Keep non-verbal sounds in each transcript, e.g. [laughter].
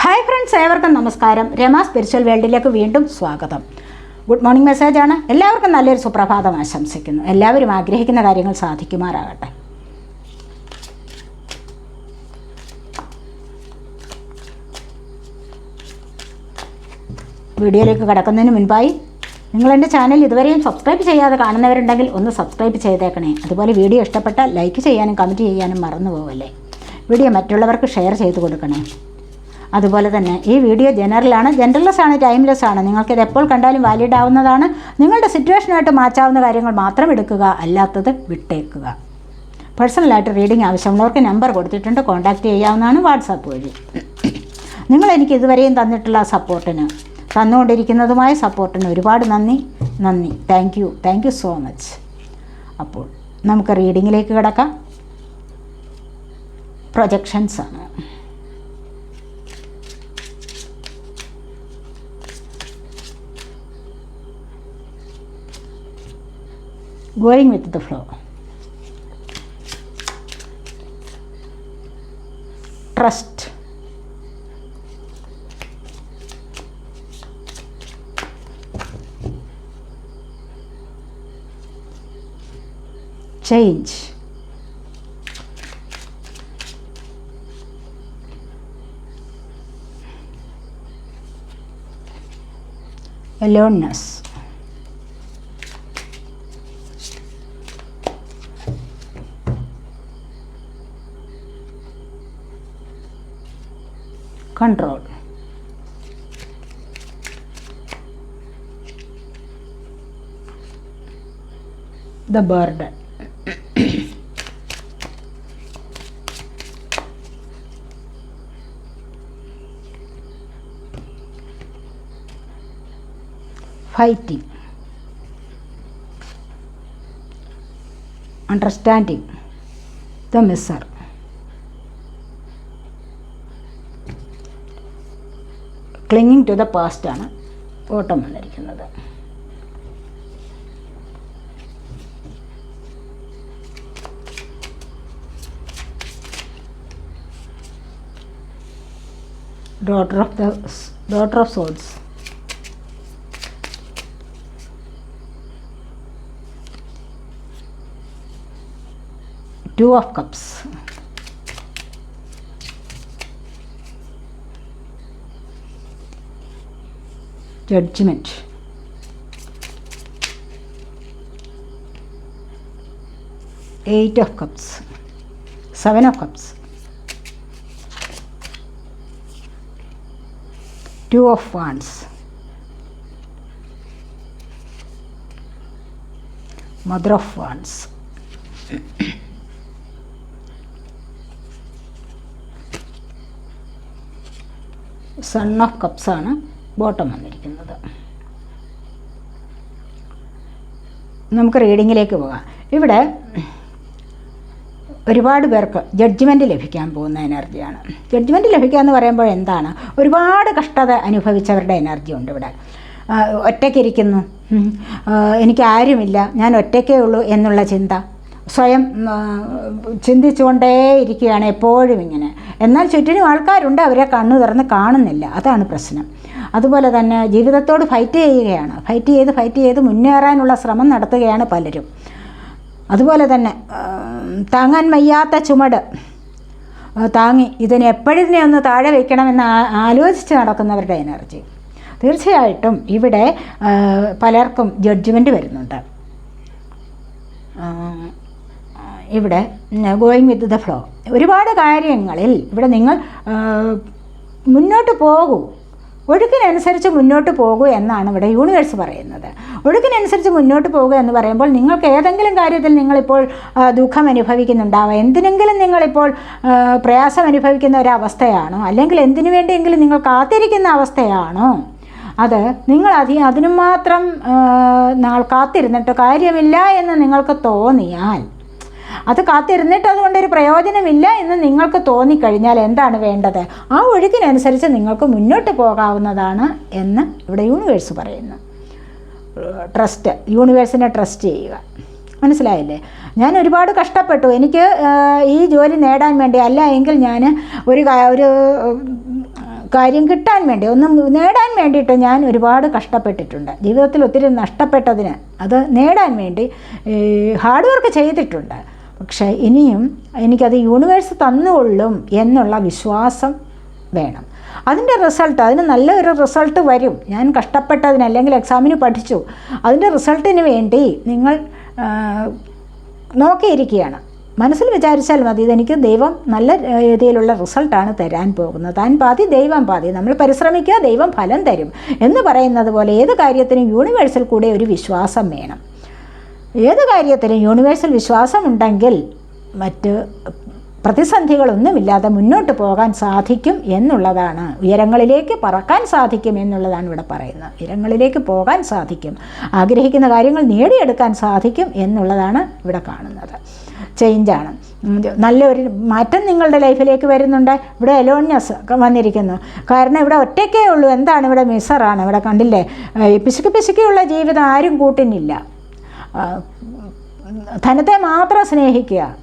Hi friends ഏവർക്കും നമസ്കാരം. Rama spiritual വേൾഡിലേക്ക് വീണ്ടും സ്വാഗതം. ഗുഡ് മോർണിംഗ് മെസ്സേജാണ് എല്ലാവർക്കും നല്ലൊരു സുപ്രഭാതം ആശംസിക്കുന്നു. എല്ലാവരും ആഗ്രഹിക്കുന്ന കാര്യങ്ങൾ സാധിക്കുമാറാകട്ടെ. വീഡിയോയിലേക്ക് കിടക്കുന്നതിന് മുൻപായി നിങ്ങൾ എന്റെ ചാനൽ ഇതുവരെയും സബ്സ്ക്രൈബ് ചെയ്യാതെ കാണുന്നവരുണ്ടെങ്കിൽ ഒന്ന് സബ്സ്ക്രൈബ് ചെയ്തേക്കണേ. അതുപോലെ വീഡിയോ ഇഷ്ടപ്പെട്ടാൽ ലൈക്ക് ചെയ്യാനും കമന്റ് ചെയ്യാനും മറന്നു പോകല്ലേ വീഡിയോ മറ്റുള്ളവർക്ക് ഷെയർ ചെയ്ത് കൊടുക്കണേ. അതുപോലെ തന്നെ ഈ വീഡിയോ ജനറലാണ് ജനറൽലെസ് ആണ് ടൈംലെസ് ആണ്. നിങ്ങൾക്ക് ഇത് എപ്പോൾ കണ്ടാലും വാലിഡ് ആവുന്നതാണ്. നിങ്ങളുടെ സിറ്റുവേഷനായിട്ട് മാച്ചാവുന്ന കാര്യങ്ങൾ മാത്രം എടുക്കുക അല്ലാത്തത് വിട്ടേക്കുക. പേഴ്സണലായിട്ട് റീഡിംഗ് ആവശ്യമുള്ളവർക്ക് നമ്പർ കൊടുത്തിട്ടുണ്ട്. കോൺടാക്റ്റ് ചെയ്യാവുന്നതാണ് വാട്സാപ്പ് വഴി. നിങ്ങൾ എനിക്ക് ഇതുവരെയും തന്നിട്ടുള്ള സപ്പോർട്ടിന് തന്നുകൊണ്ടിരിക്കുന്നതുമായ സപ്പോർട്ടിന് ഒരുപാട് നന്ദി നന്ദി. Thank you thank you so much അപ്പോൾ നമുക്ക് റീഡിങ്ങിലേക്ക് കിടക്കാം. Projections going with the flow. Trust. Change. Aloneness. Control. The burden. [coughs] Fighting. Understanding. The miser. Clinging to the പാസ്റ്റാണ് ഓട്ടം വന്നിരിക്കുന്നത്. Daughter of the daughter of souls two of cups judgment. Eight of Cups, Seven of Cups, Two of Wands, Mother of Wands. Son of cups ആണ് bottom വന്നിരിക്കുന്നത്. നമുക്ക് റീഡിങ്ങിലേക്ക് പോകാം. ഇവിടെ ഒരുപാട് പേർക്ക് judgement ലഭിക്കാൻ പോകുന്ന എനർജിയാണ് ജഡ്ജ്മെന്റ് ലഭിക്കുക എന്ന് പറയുമ്പോൾ എന്താണ്? ഒരുപാട് കഷ്ടത അനുഭവിച്ചവരുടെ എനർജി ഉണ്ട് ഇവിടെ. ഒറ്റയ്ക്കിരിക്കുന്നു എനിക്ക് ആരുമില്ല. ഞാൻ ഒറ്റയ്ക്കേ ഉള്ളൂ എന്നുള്ള ചിന്ത. സ്വയം ചിന്തിച്ചുകൊണ്ടേ ഇരിക്കുകയാണ് എപ്പോഴും ഇങ്ങനെ. എന്നാൽ ചുറ്റിനും ആൾക്കാരുണ്ട്. അവരെ കണ്ണു തുറന്ന് കാണുന്നില്ല. അതാണ് പ്രശ്നം. അതുപോലെ തന്നെ ജീവിതത്തോട് ഫൈറ്റ് ചെയ്യുകയാണ്. ഫൈറ്റ് ചെയ്ത് ഫൈറ്റ് ചെയ്ത് മുന്നേറാനുള്ള ശ്രമം നടത്തുകയാണ് പലരും. അതുപോലെ തന്നെ താങ്ങാൻ വയ്യാത്ത ചുമട് താങ്ങി ഇതിനെ എപ്പോഴിതിനെ ഒന്ന് താഴെ വയ്ക്കണമെന്ന് ആലോചിച്ച് നടക്കുന്നവരുടെ എനർജി തീർച്ചയായിട്ടും ഇവിടെ പലർക്കും ജഡ്ജ്മെന്റ് വരുന്നുണ്ട്. ഇവിടെ ഗോയിങ് വിത്ത് ദ ഫ്ലോ ഒരുപാട് കാര്യങ്ങളിൽ ഇവിടെ നിങ്ങൾ മുന്നോട്ട് പോകൂ. ഒഴുക്കിനനുസരിച്ച് മുന്നോട്ട് പോകൂ എന്നാണ് ഇവിടെ യൂണിവേഴ്സ് പറയുന്നത്. ഒഴുക്കിനനുസരിച്ച് മുന്നോട്ട് പോകുക എന്ന് പറയുമ്പോൾ നിങ്ങൾക്ക് ഏതെങ്കിലും കാര്യത്തിൽ നിങ്ങളിപ്പോൾ ദുഃഖം അനുഭവിക്കുന്നുണ്ടാവുക എന്തിനെങ്കിലും നിങ്ങളിപ്പോൾ പ്രയാസം അനുഭവിക്കുന്ന ഒരവസ്ഥയാണോ? അല്ലെങ്കിൽ എന്തിനു വേണ്ടിയെങ്കിലും നിങ്ങൾ കാത്തിരിക്കുന്ന അവസ്ഥയാണോ? അത് നിങ്ങൾ അതി അതിനു മാത്രം നാൾ കാത്തിരുന്നിട്ട് കാര്യമില്ല എന്ന് നിങ്ങൾക്ക് തോന്നിയാൽ അത് കാത്തിരുന്നിട്ട് അതുകൊണ്ട് ഒരു പ്രയോജനമില്ല എന്ന് നിങ്ങൾക്ക് തോന്നിക്കഴിഞ്ഞാൽ എന്താണ് വേണ്ടത്? ആ ഒഴുക്കിനനുസരിച്ച് നിങ്ങൾക്ക് മുന്നോട്ട് പോകാവുന്നതാണ് എന്ന് ഇവിടെ യൂണിവേഴ്സ് പറയുന്നു. ട്രസ്റ്റ് യൂണിവേഴ്സിനെ ട്രസ്റ്റ് ചെയ്യുക. മനസ്സിലായില്ലേ? ഞാൻ ഒരുപാട് കഷ്ടപ്പെട്ടു. എനിക്ക് ഈ ജോലി നേടാൻ വേണ്ടി അല്ല എങ്കിൽ ഞാൻ ഒരു ഒരു കാര്യം കിട്ടാൻ വേണ്ടി ഒന്നും നേടാൻ വേണ്ടിയിട്ട് ഞാൻ ഒരുപാട് കഷ്ടപ്പെട്ടിട്ടുണ്ട്. ജീവിതത്തിൽ ഒത്തിരി നഷ്ടപ്പെട്ടതിന് അത് നേടാൻ വേണ്ടി ഹാർഡ് വർക്ക് ചെയ്തിട്ടുണ്ട്. പക്ഷേ ഇനിയും എനിക്കത് യൂണിവേഴ്സ് തന്നുകൊള്ളും എന്നുള്ള വിശ്വാസം വേണം. അതിന്റെ റിസൾട്ട് അതിന് നല്ലൊരു റിസൾട്ട് വരും. ഞാൻ കഷ്ടപ്പെട്ടതിന് അല്ലെങ്കിൽ എക്സാമിന് പഠിച്ചു. അതിന്റെ റിസൾട്ടിന് വേണ്ടി നിങ്ങൾ നോക്കിയിരിക്കുകയാണ്. മനസ്സിൽ വിചാരിച്ചാൽ മതി ഇതെനിക്ക് ദൈവം നല്ല രീതിയിലുള്ള റിസൾട്ടാണ് തരാൻ പോകുന്നത്. താൻ പാതി ദൈവം പാതി. നമ്മൾ പരിശ്രമിക്കുക ദൈവം ഫലം തരും എന്ന് പറയുന്നത് പോലെ ഏത് കാര്യത്തിനും യൂണിവേഴ്സിൽ കൂടെ ഒരു വിശ്വാസം വേണം. ഏത് കാര്യത്തിലും യൂണിവേഴ്സൽ വിശ്വാസം ഉണ്ടെങ്കിൽ മറ്റ് പ്രതിസന്ധികളൊന്നുമില്ലാതെ മുന്നോട്ട് പോകാൻ സാധിക്കും എന്നുള്ളതാണ്. ഉയരങ്ങളിലേക്ക് പറക്കാൻ സാധിക്കും എന്നുള്ളതാണ് ഇവിടെ പറയുന്നത്. ഉയരങ്ങളിലേക്ക് പോകാൻ സാധിക്കും. ആഗ്രഹിക്കുന്ന കാര്യങ്ങൾ നേടിയെടുക്കാൻ സാധിക്കും എന്നുള്ളതാണ് ഇവിടെ കാണുന്നത്. ചേഞ്ചാണ് നല്ലൊരു മാറ്റം നിങ്ങളുടെ ലൈഫിലേക്ക് വരുന്നുണ്ട്. ഇവിടെ എലോൺനെസ് ഒക്കെ വന്നിരിക്കുന്നു. കാരണം ഇവിടെ ഒറ്റയ്ക്കേ ഉള്ളൂ. എന്താണ് ഇവിടെ മിസറാണ് ഇവിടെ കണ്ടില്ലേ? പിശുക്ക് പിശുക്കിയുള്ള ജീവിതം ആരും കൂട്ടിനില്ല ധനത്തെ മാത്രം സ്നേഹിക്കുക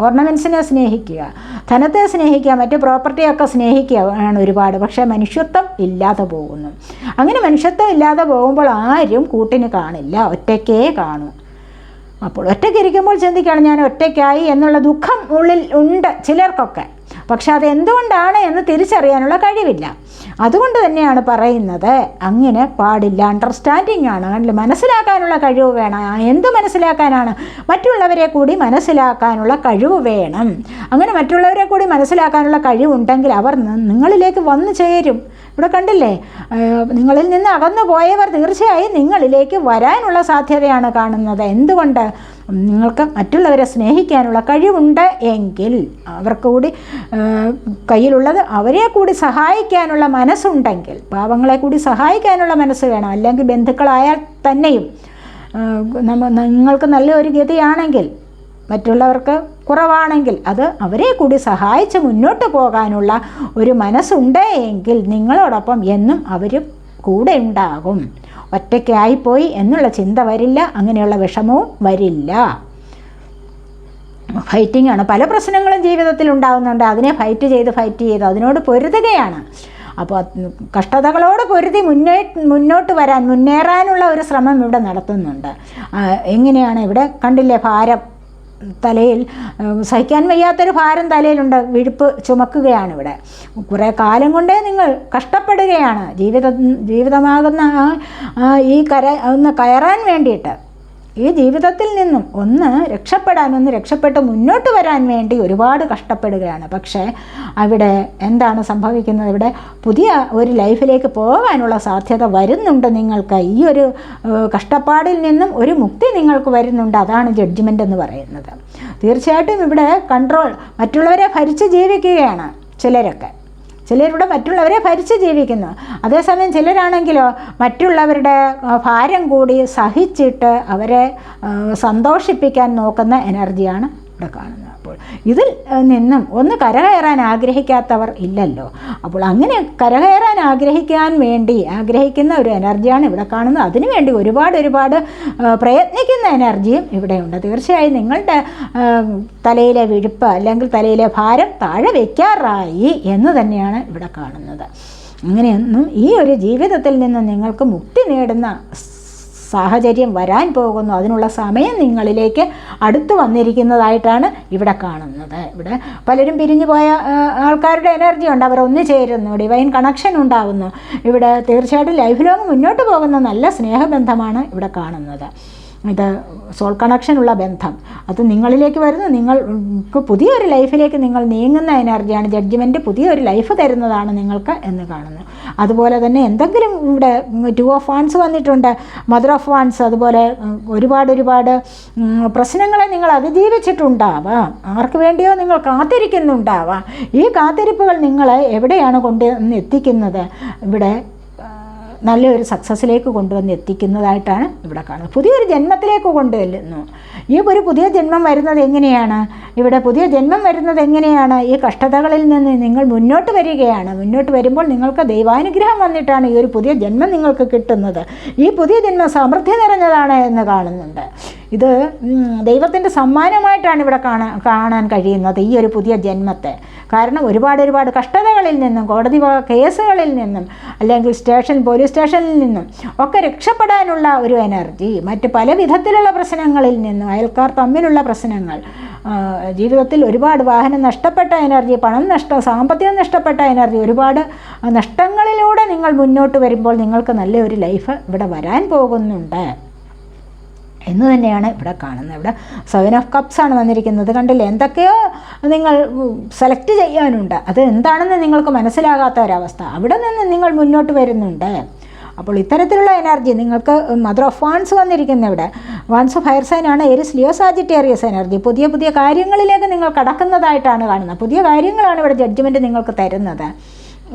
ഓർണമെൻസിനെ സ്നേഹിക്കുക ധനത്തെ സ്നേഹിക്കുക മറ്റ് പ്രോപ്പർട്ടിയൊക്കെ സ്നേഹിക്കുക ആണ് ഒരുപാട്. പക്ഷേ മനുഷ്യത്വം ഇല്ലാതെ പോകുന്നു. അങ്ങനെ മനുഷ്യത്വം ഇല്ലാതെ പോകുമ്പോൾ ആരും കൂട്ടിന് കാണില്ല ഒറ്റയ്ക്കേ കാണൂ. അപ്പോൾ ഒറ്റയ്ക്ക് ഇരിക്കുമ്പോൾ ചിന്തിക്കുകയാണ് ഞാൻ ഒറ്റയ്ക്കായി എന്നുള്ള ദുഃഖം ഉള്ളിൽ ഉണ്ട് ചിലർക്കൊക്കെ. പക്ഷെ അത് എന്തുകൊണ്ടാണ് എന്ന് തിരിച്ചറിയാനുള്ള കഴിവില്ല. അതുകൊണ്ട് തന്നെയാണ് പറയുന്നത് അങ്ങനെ പാടില്ല അണ്ടർസ്റ്റാൻഡിങ് ആണ്. അല്ലെങ്കിൽ മനസ്സിലാക്കാനുള്ള കഴിവ് വേണം. എന്ത് മനസ്സിലാക്കാനാണ്? മറ്റുള്ളവരെ കൂടി മനസ്സിലാക്കാനുള്ള കഴിവ് വേണം. അങ്ങനെ മറ്റുള്ളവരെ കൂടി മനസ്സിലാക്കാനുള്ള കഴിവുണ്ടെങ്കിൽ അവർ നിങ്ങളിലേക്ക് വന്നു ചേരും. ഇവിടെ കണ്ടില്ലേ? നിങ്ങളിൽ നിന്ന് അകന്നു പോയവർ തീർച്ചയായും നിങ്ങളിലേക്ക് വരാനുള്ള സാധ്യതയാണ് കാണുന്നത്. എന്തുകൊണ്ട്? നിങ്ങൾക്ക് മറ്റുള്ളവരെ സ്നേഹിക്കാനുള്ള കഴിവുണ്ട് എങ്കിൽ അവർക്ക് കൂടി കയ്യിലുള്ളത് അവരെ കൂടി സഹായിക്കാനുള്ള മനസ്സുണ്ടെങ്കിൽ പാവങ്ങളെ കൂടി സഹായിക്കാനുള്ള മനസ്സ് വേണം. അല്ലെങ്കിൽ ബന്ധുക്കളായാൽ തന്നെയും നമ്മ നിങ്ങൾക്ക് നല്ലൊരു ഗതിയാണെങ്കിൽ മറ്റുള്ളവർക്ക് കുറവാണെങ്കിൽ അത് അവരെ കൂടി സഹായിച്ച് മുന്നോട്ട് പോകാനുള്ള ഒരു മനസ്സുണ്ട് എങ്കിൽ നിങ്ങളോടൊപ്പം എന്നും അവരും കൂടെ ഉണ്ടാകും. ഒറ്റയ്ക്കായിപ്പോയി എന്നുള്ള ചിന്ത വരില്ല അങ്ങനെയുള്ള വിഷമവും വരില്ല. ഫൈറ്റിംഗ് ആണ്. പല പ്രശ്നങ്ങളും ജീവിതത്തിൽ ഉണ്ടാകുന്നുണ്ട് അതിനെ ഫൈറ്റ് ചെയ്ത് ഫൈറ്റ് ചെയ്ത് അതിനോട് പൊരുതുകയാണ്. അപ്പോൾ കഷ്ടതകളോട് പൊരുതി മുന്നേ മുന്നോട്ട് വരാൻ മുന്നേറാനുള്ള ഒരു ശ്രമം ഇവിടെ നടത്തുന്നുണ്ട്. എങ്ങനെയാണ് ഇവിടെ കണ്ടില്ലേ ഭാരം? തലയിൽ സഹിക്കാൻ വയ്യാത്തൊരു ഭാരം തലയിലുണ്ട്. വിഴുപ്പ് ചുമക്കുകയാണ് ഇവിടെ. കുറേ കാലം കൊണ്ടേ നിങ്ങൾ കഷ്ടപ്പെടുകയാണ്. ജീവിത ജീവിതമാകുന്ന ഈ കര ഒന്ന് കയറാൻ വേണ്ടിയിട്ട്. ഈ ജീവിതത്തിൽ നിന്നും ഒന്ന് രക്ഷപ്പെടാൻ ഒന്ന് രക്ഷപ്പെട്ട് മുന്നോട്ട് വരാൻ വേണ്ടി ഒരുപാട് കഷ്ടപ്പെടുകയാണ്. പക്ഷേ അവിടെ എന്താണ് സംഭവിക്കുന്നത്? ഇവിടെ പുതിയ ഒരു ലൈഫിലേക്ക് പോകാനുള്ള സാധ്യത വരുന്നുണ്ട് നിങ്ങൾക്ക്. ഈ ഒരു കഷ്ടപ്പാടിൽ നിന്നും ഒരു മുക്തി നിങ്ങൾക്ക് വരുന്നുണ്ട്. അതാണ് ജഡ്ജ്മെന്റ് എന്ന് പറയുന്നത്. തീർച്ചയായിട്ടും ഇവിടെ കൺട്രോൾ മറ്റുള്ളവരെ ഭരിച്ച് ജീവിക്കുകയാണ് ചിലരൊക്കെ. ചിലരിവിടെ മറ്റുള്ളവരെ ഭരിച്ച് ജീവിക്കുന്നു. അതേസമയം ചിലരാണെങ്കിലോ മറ്റുള്ളവരുടെ ഭാരം കൂടി സഹിച്ചിട്ട് അവരെ സന്തോഷിപ്പിക്കാൻ നോക്കുന്ന എനർജിയാണ് ഇവിടെ കാണുന്നത്. ഇതിൽ നിന്നും ഒന്ന് കരകയറാൻ ആഗ്രഹിക്കാത്തവർ ഇല്ലല്ലോ. അപ്പോൾ അങ്ങനെ കരകയറാൻ ആഗ്രഹിക്കാൻ വേണ്ടി ആഗ്രഹിക്കുന്ന ഒരു എനർജിയാണ് ഇവിടെ കാണുന്നത്. അതിനുവേണ്ടി ഒരുപാട് ഒരുപാട് പ്രയത്നിക്കുന്ന എനർജിയും ഇവിടെയുണ്ട് തീർച്ചയായും നിങ്ങളുടെ തലയിലെ വിഴുപ്പ് അല്ലെങ്കിൽ തലയിലെ ഭാരം താഴെ വയ്ക്കാറായി എന്ന് തന്നെയാണ് ഇവിടെ കാണുന്നത്. അങ്ങനെയൊന്നും ഈ ഒരു ജീവിതത്തിൽ നിന്ന് നിങ്ങൾക്ക് മുക്തി നേടുന്ന സാഹചര്യം വരാൻ പോകുന്നു. അതിനുള്ള സമയം നിങ്ങളിലേക്ക് അടുത്ത് വന്നിരിക്കുന്നതായിട്ടാണ് ഇവിടെ കാണുന്നത്. ഇവിടെ പലരും പിരിഞ്ഞു പോയ ആൾക്കാരുടെ എനർജി ഉണ്ട്. അവർ ഒന്നു ചേരുന്നു. ഡിവൈൻ കണക്ഷൻ ഉണ്ടാകുന്നു ഇവിടെ തീർച്ചയായിട്ടും ലൈഫ് ലോങ് മുന്നോട്ട് പോകുന്ന നല്ല സ്നേഹബന്ധമാണ് ഇവിടെ കാണുന്നത്. ഇത് സോൾ കണക്ഷനുള്ള ബന്ധം. അത് നിങ്ങളിലേക്ക് വരുന്നു. നിങ്ങൾക്ക് പുതിയൊരു ലൈഫിലേക്ക് നിങ്ങൾ നീങ്ങുന്ന എനർജിയാണ്. ജഡ്ജ്മെന്റ് പുതിയൊരു ലൈഫ് തരുന്നതാണ് നിങ്ങൾക്ക് എന്ന് കാണുന്നു. അതുപോലെ തന്നെ എന്തെങ്കിലും ഇവിടെ ടു ഓഫ് വാൻസ് വന്നിട്ടുണ്ട്. മദർ ഓഫ് വാൻസ് അതുപോലെ ഒരുപാട് ഒരുപാട് പ്രശ്നങ്ങളെ നിങ്ങൾ അതിജീവിച്ചിട്ടുണ്ടാവാം. ആർക്ക് വേണ്ടിയോ നിങ്ങൾ കാത്തിരിക്കുന്നുണ്ടാവാം. ഈ കാത്തിരിപ്പുകൾ നിങ്ങളെ എവിടെയാണ് കൊണ്ട് എത്തിക്കുന്നത്? ഇവിടെ നല്ലൊരു സക്സസ്സിലേക്ക് കൊണ്ടുവന്ന് എത്തിക്കുന്നതായിട്ടാണ് ഇവിടെ കാണുന്നത്. പുതിയൊരു ജന്മത്തിലേക്ക് കൊണ്ടുവരുന്നു. ഈ ഒരു പുതിയ ജന്മം വരുന്നത് എങ്ങനെയാണ്? ഇവിടെ പുതിയ ജന്മം വരുന്നത് എങ്ങനെയാണ്? ഈ കഷ്ടതകളിൽ നിന്ന് നിങ്ങൾ മുന്നോട്ട് വരികയാണ്. മുന്നോട്ട് വരുമ്പോൾ നിങ്ങൾക്ക് ദൈവാനുഗ്രഹം വന്നിട്ടാണ് ഈ ഒരു പുതിയ ജന്മം നിങ്ങൾക്ക് കിട്ടുന്നത്. ഈ പുതിയ ജന്മം സമൃദ്ധി നിറഞ്ഞതാണ് എന്ന് കാണുന്നുണ്ട്. ഇത് ദൈവത്തിന്റെ സമ്മാനമായിട്ടാണ് ഇവിടെ കാണാൻ കാണാൻ കഴിയുന്നത് ഈ ഒരു പുതിയ ജന്മത്തെ. കാരണം ഒരുപാട് ഒരുപാട് കഷ്ടതകളിൽ നിന്നും കോടതി കേസുകളിൽ നിന്നും അല്ലെങ്കിൽ സ്റ്റേഷൻ പോലീസ് സ്റ്റേഷനിൽ നിന്നും ഒക്കെ രക്ഷപ്പെടാനുള്ള ഒരു എനർജി മറ്റ് പല വിധത്തിലുള്ള പ്രശ്നങ്ങളിൽ നിന്നും അയൽക്കാർ തമ്മിലുള്ള പ്രശ്നങ്ങൾ ജീവിതത്തിൽ ഒരുപാട് വാഹനം നഷ്ടപ്പെട്ട എനർജി പണം നഷ്ടം സാമ്പത്തികം നഷ്ടപ്പെട്ട എനർജി ഒരുപാട് നഷ്ടങ്ങളിലൂടെ നിങ്ങൾ മുന്നോട്ട് വരുമ്പോൾ നിങ്ങൾക്ക് നല്ലൊരു ലൈഫ് ഇവിടെ വരാൻ പോകുന്നുണ്ട്. എന്ന് തന്നെയാണ് ഇവിടെ കാണുന്നത്. ഇവിടെ സെവൻ ഓഫ് കപ്സ് ആണ് വന്നിരിക്കുന്നത്. കണ്ടില്ലേ? എന്തൊക്കെയോ നിങ്ങൾ സെലക്ട് ചെയ്യാനുണ്ട്. അത് എന്താണെന്ന് നിങ്ങൾക്ക് മനസ്സിലാകാത്ത ഒരവസ്ഥ. അവിടെ നിന്ന് നിങ്ങൾ മുന്നോട്ട് വരുന്നുണ്ട്. അപ്പോൾ ഇത്തരത്തിലുള്ള എനർജി നിങ്ങൾക്ക് മദർ ഓഫ് വാൺസ് വന്നിരിക്കുന്ന ഇവിടെ. വാൺസ് ഓഫ് ഹയർ ആണ് എരിസ് ലിയോ സാജിറ്റേറിയസ് എനർജി പുതിയ പുതിയ കാര്യങ്ങളിലേക്ക് നിങ്ങൾ കടക്കുന്നതായിട്ടാണ് കാണുന്നത്. പുതിയ കാര്യങ്ങളാണ് ഇവിടെ ജഡ്ജ്മെന്റ് നിങ്ങൾക്ക് തരുന്നത്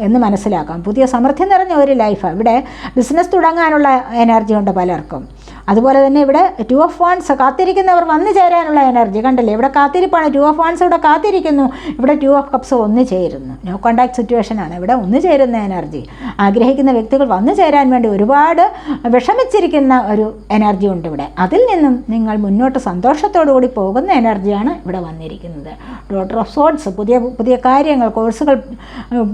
എന്ന് മനസ്സിലാക്കാം. പുതിയ സമൃദ്ധി നിറഞ്ഞ ഒരു ലൈഫ് ഇവിടെ ബിസിനസ് തുടങ്ങാനുള്ള എനർജി ഉണ്ട് പലർക്കും. അതുപോലെ തന്നെ ഇവിടെ ടു ഓഫ് വാൺസ് കാത്തിരിക്കുന്നവർ വന്നു ചേരാനുള്ള എനർജി കണ്ടല്ലേ? ഇവിടെ കാത്തിരിപ്പാണ്. ടു ഓഫ് വാൺസ് ഇവിടെ കാത്തിരിക്കുന്നു. ഇവിടെ ടു ഓഫ് കപ്സ് ഒന്ന് ചേരുന്നു. നോ കോണ്ടാക്ട് സിറ്റുവേഷൻ ആണ്. ഇവിടെ ഒന്ന് ചേരുന്ന എനർജി ആഗ്രഹിക്കുന്ന വ്യക്തികൾ വന്നു ചേരാൻ വേണ്ടി ഒരുപാട് വിഷമിച്ചിരിക്കുന്ന ഒരു എനർജി ഉണ്ട് ഇവിടെ. അതിൽ നിന്നും നിങ്ങൾ മുന്നോട്ട് സന്തോഷത്തോടു കൂടി പോകുന്ന എനർജിയാണ് ഇവിടെ വന്നിരിക്കുന്നത്. ഡോട്ടർ ഓഫ് സോഡ്സ് പുതിയ പുതിയ കാര്യങ്ങൾ കോഴ്സുകൾ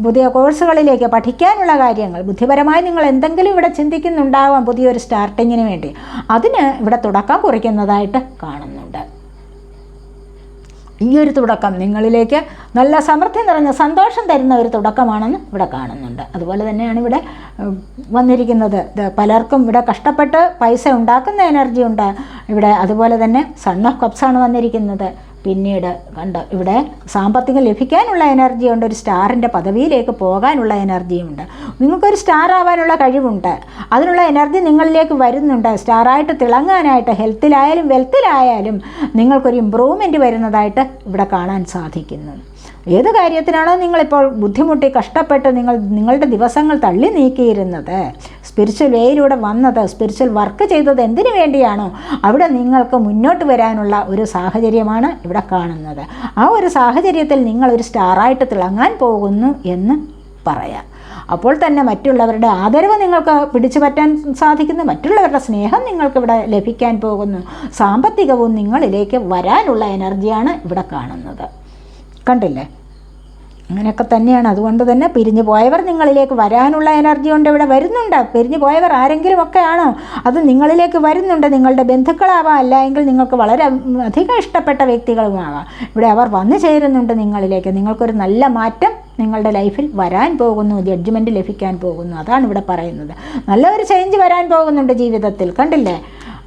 പുതിയ കോഴ്സുകളിലേക്ക് പഠിക്കാനുള്ള കാര്യങ്ങൾ. ബുദ്ധിപരമായി നിങ്ങൾ എന്തെങ്കിലും ഇവിടെ ചിന്തിക്കുന്നുണ്ടാവാം പുതിയൊരു സ്റ്റാർട്ടിങ്ങിന് വേണ്ടി. അതിന് ഇവിടെ തുടക്കം കുറിക്കുന്നതായിട്ട് കാണുന്നുണ്ട്. ഈ ഒരു തുടക്കം നിങ്ങളിലേക്ക് നല്ല സമൃദ്ധി നിറഞ്ഞ സന്തോഷം തരുന്ന ഒരു തുടക്കമാണെന്ന് ഇവിടെ കാണുന്നുണ്ട്. അതുപോലെ തന്നെയാണ് ഇവിടെ വന്നിരിക്കുന്നത്. പലർക്കും ഇവിടെ കഷ്ടപ്പെട്ട് പൈസ ഉണ്ടാക്കുന്ന എനർജി ഉണ്ട്. ഇവിടെ അതുപോലെ തന്നെ സൺ ഓഫ് കപ്സാണ് വന്നിരിക്കുന്നത്. പിന്നീട് കണ്ട് ഇവിടെ സാമ്പത്തികം ലഭിക്കാനുള്ള എനർജി ഉണ്ട് ഒരു സ്റ്റാറിന്റെ പദവിയിലേക്ക് പോകാനുള്ള എനർജിയുമുണ്ട് നിങ്ങൾക്കൊരു സ്റ്റാർ ആവാനുള്ള കഴിവുണ്ട്. അതിനുള്ള എനർജി നിങ്ങളിലേക്ക് വരുന്നുണ്ട്. സ്റ്റാറായിട്ട് തിളങ്ങാനായിട്ട് ഹെൽത്തിലായാലും വെൽത്തിലായാലും നിങ്ങൾക്കൊരു ഇമ്പ്രൂവ്മെന്റ് വരുന്നതായിട്ട് ഇവിടെ കാണാൻ സാധിക്കുന്നു. ഏത് കാര്യത്തിനാണോ നിങ്ങളിപ്പോൾ ബുദ്ധിമുട്ടി കഷ്ടപ്പെട്ട് നിങ്ങൾ നിങ്ങളുടെ ദിവസങ്ങൾ തള്ളി നീക്കിയിരുന്നത്? സ്പിരിച്വൽ വേയിലൂടെ വന്നത് സ്പിരിച്വൽ വർക്ക് ചെയ്തത് എന്തിനു വേണ്ടിയാണോ? അവിടെ നിങ്ങൾക്ക് മുന്നോട്ട് വരാനുള്ള ഒരു സാഹചര്യമാണ് ഇവിടെ കാണുന്നത്. ആ ഒരു സാഹചര്യത്തിൽ നിങ്ങൾ ഒരു സ്റ്റാറായിട്ട് തിളങ്ങാൻ പോകുന്നു എന്ന് പറയാം. അപ്പോൾ തന്നെ മറ്റുള്ളവരുടെ ആദരവ് നിങ്ങൾക്ക് പിടിച്ചു പറ്റാൻ സാധിക്കുന്നു. മറ്റുള്ളവരുടെ സ്നേഹം നിങ്ങൾക്ക് ഇവിടെ ലഭിക്കാൻ പോകുന്നു. സാമ്പത്തികവും നിങ്ങളിലേക്ക് വരാനുള്ള എനർജിയാണ് ഇവിടെ കാണുന്നത്. കണ്ടില്ലേ? അങ്ങനെയൊക്കെ തന്നെയാണ്. അതുകൊണ്ട് തന്നെ പിരിഞ്ഞു പോയവർ നിങ്ങളിലേക്ക് വരാനുള്ള എനർജി കൊണ്ട് ഇവിടെ വരുന്നുണ്ട്. പിരിഞ്ഞു പോയവർ ആരെങ്കിലും ഒക്കെ ആണോ? അത് നിങ്ങളിലേക്ക് വരുന്നുണ്ട്. നിങ്ങളുടെ ബന്ധുക്കളാവാം. അല്ല എങ്കിൽ നിങ്ങൾക്ക് വളരെ അധികം ഇഷ്ടപ്പെട്ട വ്യക്തികളുമാവാം. ഇവിടെ അവർ വന്നു ചേരുന്നുണ്ട് നിങ്ങളിലേക്ക്. നിങ്ങൾക്കൊരു നല്ല മാറ്റം നിങ്ങളുടെ ലൈഫിൽ വരാൻ പോകുന്നു. ജഡ്ജ്മെന്റ് ലഭിക്കാൻ പോകുന്നു. അതാണ് ഇവിടെ പറയുന്നത്. നല്ലൊരു ചേഞ്ച് വരാൻ പോകുന്നുണ്ട് ജീവിതത്തിൽ. കണ്ടില്ലേ?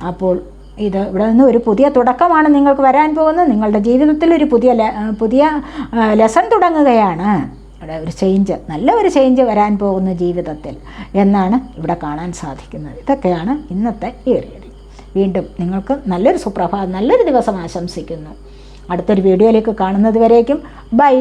അപ്പോൾ ഇത് ഇവിടെ നിന്ന് ഒരു പുതിയ തുടക്കമാണ് നിങ്ങൾക്ക് വരാൻ പോകുന്നത്. നിങ്ങളുടെ ജീവിതത്തിൽ ഒരു പുതിയ പുതിയ ലെസൺ തുടങ്ങുകയാണ്. ഇവിടെ ഒരു ചേഞ്ച് നല്ല ഒരു ചേഞ്ച് വരാൻ പോകുന്ന ജീവിതത്തിൽ എന്നാണ് ഇവിടെ കാണാൻ സാധിക്കുന്നത്. ഇതൊക്കെയാണ് ഇന്നത്തെ ഈ വീണ്ടും നിങ്ങൾക്ക് നല്ലൊരു സുപ്രഭാതം നല്ലൊരു ദിവസം ആശംസിക്കുന്നു. അടുത്തൊരു വീഡിയോയിലേക്ക് കാണുന്നത് വരേക്കും. ബൈ